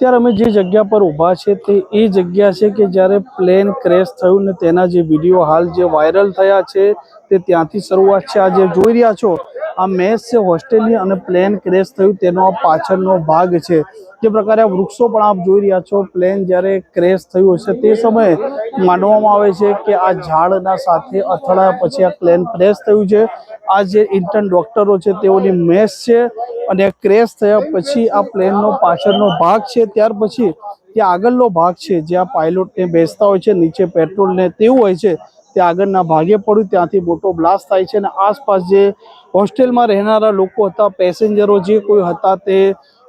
અત્યારે અમે જે જગ્યા પર ઊભા છે તે એ જગ્યા છે કે જ્યારે પ્લેન ક્રેશ થયું ને તેના જે વીડિયો હાલ જે વાયરલ થયા છે તે ત્યાંથી શરૂઆત છે. આ જે જોઈ રહ્યા છો આ મેચ છે ઓસ્ટ્રેલિયા અને પ્લેન ક્રેશ થયું, તેનો આ પાછળનો ભાગ છે. જે પ્રકારે આ વૃક્ષો પણ આપ જોઈ રહ્યા છો, પ્લેન જ્યારે ક્રેશ થયું હશે, તે સમયે માનવામાં આવે છે કે આ ઝાડના સાથે અથડાયા પછી આ પ્લેન ક્રેશ થયું છે. આ જે ઇન્ટર્ન ડોક્ટરો છે, તેઓની મેસ છે અને ક્રેશ થયા પછી આ પ્લેનનો પાછળનો ભાગ છે. ત્યાર પછી જે આગળનો ભાગ છે જ્યાં પાયલોટને બેસતા હોય છે, નીચે પેટ્રોલને તેવું હોય છે તે આગળના ભાગે પડ્યું. ત્યાંથી મોટો બ્લાસ્ટ થાય છે અને આસપાસ જે હોસ્ટેલમાં રહેનારા લોકો હતા, પેસેન્જરો જે કોઈ હતા તે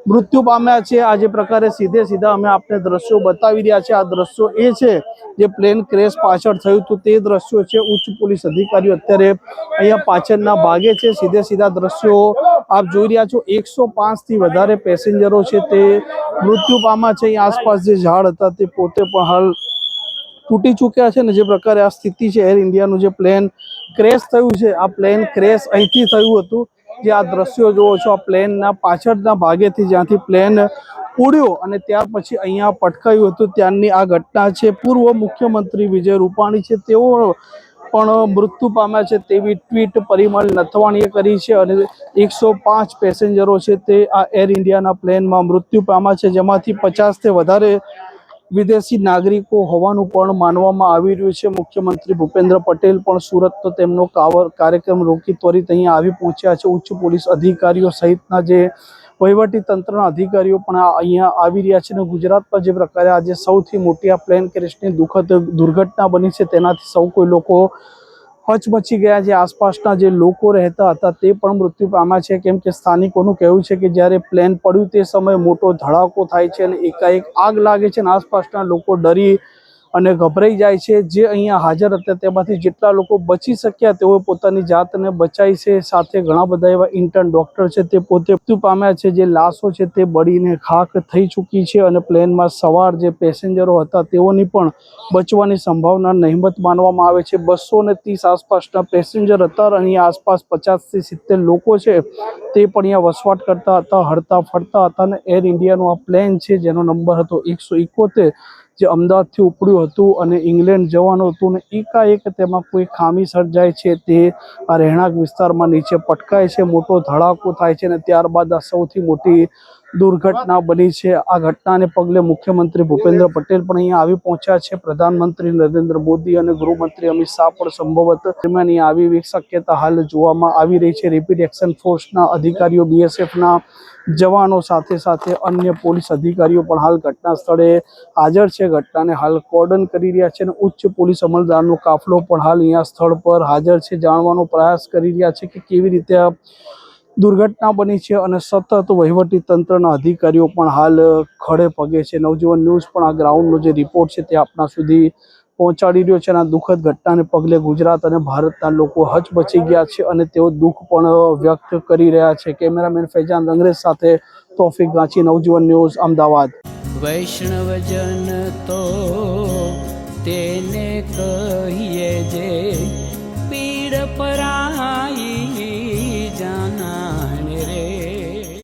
મૃત્યુ પામ્યા છે. આ જે પ્રકારે સીધે સીધા અમે આપને દ્રશ્યો બતાવી રહ્યા છે આ દ્રશ્યો એ છે જે પ્લેન ક્રેશ પાછળ થયું હતું. તે દ્રશ્યો છે ઉચ્ચ પોલીસ અધિકારીઓ અત્યારે અહીંયા પાછળના ભાગે છે. સીધે સીધા દ્રશ્યો આપ જોઈ રહ્યા છો. એકસો થી વધારે પેસેન્જરો છે તે મૃત્યુ પામ્યા છે. અહીં આસપાસ જે ઝાડ હતા તે પોતે પણ હાલ તૂટી ચૂક્યા છે ને જે પ્રકારે આ સ્થિતિ છે એર ઇન્ડિયાનું જે પ્લેન ક્રેશ થયું છે, આ પ્લેન ક્રેશ અહીંથી થયું હતું. જે આ દ્રશ્યો જુઓ છો, આ પ્લેનના પાછળના ભાગેથી જ્યાંથી પ્લેન ઉડ્યો અને ત્યાર પછી અહીંયા પટકાયું હતું ત્યારની આ ઘટના છે. પૂર્વ મુખ્યમંત્રી વિજય રૂપાણી છે, તેઓ પણ મૃત્યુ પામ્યા છે તેવી ટ્વીટ પરિમળ નથવાણીએ કરી છે અને એકસો પાંચ પેસેન્જરો છે તે આ એર ઇન્ડિયાના પ્લેનમાં મૃત્યુ પામ્યા છે, જેમાંથી પચાસથી વધારે વિદેશી નાગરિકો હોવાનું પણ માનવામાં આવી રહ્યું છે. મુખ્યમંત્રી ભૂપેન્દ્ર પટેલ પણ સુરત તેમનો કાવર, કાર્યક્રમ રોકી ત્વરિત અહીંયા આવી પહોંચ્યા છે. ઉચ્ચ પોલીસ અધિકારીઓ સહિતના જે વહીવટી તંત્રના અધિકારીઓ પણ અહીંયા આવી રહ્યા છે અને ગુજરાતમાં જે પ્રકારે આજે સૌથી મોટી આ પ્લેન ક્રેશની દુઃખદ દુર્ઘટના બની છે તેનાથી સૌ કોઈ લોકો હચમચી ગયા છે આસપાસના જે લોકો રહેતા હતા તે પણ મૃત્યુ પામ્યા છે. કેમ કે સ્થાનિકોનું કહેવું છે કે જ્યારે પ્લેન પડ્યું તે સમયે મોટો ધડાકો થાય છે અને એકાએક આગ લાગે છે અને આસપાસના લોકો ડરી અને ગભરાઈ જાય છે. જે અહીંયા હાજર હતા તેમાંથી જેટલા લોકો બચી શક્યા તેઓએ પોતાની જાતને બચાવી છે. સાથે ઘણા બધા એવા ઇન્ટર્ન ડોક્ટર છે તે પોતે મૃત્યુ પામ્યા છે. જે લાશો છે તે બળીને ખાક થઈ ચૂકી છે અને પ્લેનમાં સવાર જે પેસેન્જરો હતા તેઓની પણ બચવાની સંભાવના નહિમત માનવામાં આવે છે. બસો ને ત્રીસ આસપાસના પેસેન્જર હતા અને આસપાસ પચાસથી સિત્તેર લોકો છે તે પણ અહીંયા વસવાટ કરતા હતા હરતા ફરતા હતા અને એર ઇન્ડિયાનું આ પ્લેન છે જેનો નંબર હતો એકસો એકોતેર. જે અમદાવાદથી ઉપડ્યું હતું અને ઇંગ્લેન્ડ જવાનું હતું ને એકાએક તેમાં કોઈ ખામી સર્જાય છે તે આ રહેણાંક વિસ્તારમાં નીચે પટકાય છે, મોટો ધડાકો થાય છે અને ત્યારબાદ આ સૌથી મોટી દુર્ઘટના બની છે. આ ઘટનાને પગલે મુખ્યમંત્રી ભૂપેન્દ્ર પટેલ પણ અહીંયા આવી પહોંચ્યા છે. પ્રધાનમંત્રી નરેન્દ્ર મોદી અને ગૃહમંત્રી અમિત શાહ પણ સંભવત દરમિયાન આવી શક્યતા હાલ જોવામાં આવી રહી છે. રેપિડ એક્શન ફોર્સના અધિકારીઓ બીએસએફના જવાનો સાથે સાથે અન્ય પોલીસ અધિકારીઓ પણ હાલ ઘટના સ્થળે હાજર છે. ઘટનાને હાલ કોર્ડન કરી રહ્યા છે અને ઉચ્ચ પોલીસ અમલદારનો કાફલો પણ હાલ અહીંયા સ્થળ પર હાજર છે. જાણવાનો પ્રયાસ કરી રહ્યા છે કે કેવી રીતે દુર્ઘટના બની છે અને સતત વહીવટી તંત્રના અધિકારીઓ પણ હાલ ખડે પગે છે. નવજીવન ન્યૂઝ પણ આ ગ્રાઉન્ડનો જે રિપોર્ટ છે તે આપણા સુધી પહોંચાડી રહ્યો છે અને આ દુઃખદ ઘટનાને પગલે ગુજરાત અને ભારતના લોકો હચબચી ગયા છે અને તેઓ દુઃખ પણ વ્યક્ત કરી રહ્યા છે. કેમેરામેન ફૈજાન અંગ્રેજ સાથે તોફિક ગાંચી, નવજીવન ન્યૂઝ, અમદાવાદ. વૈષ્ણવજન તો તેને કહીએ જે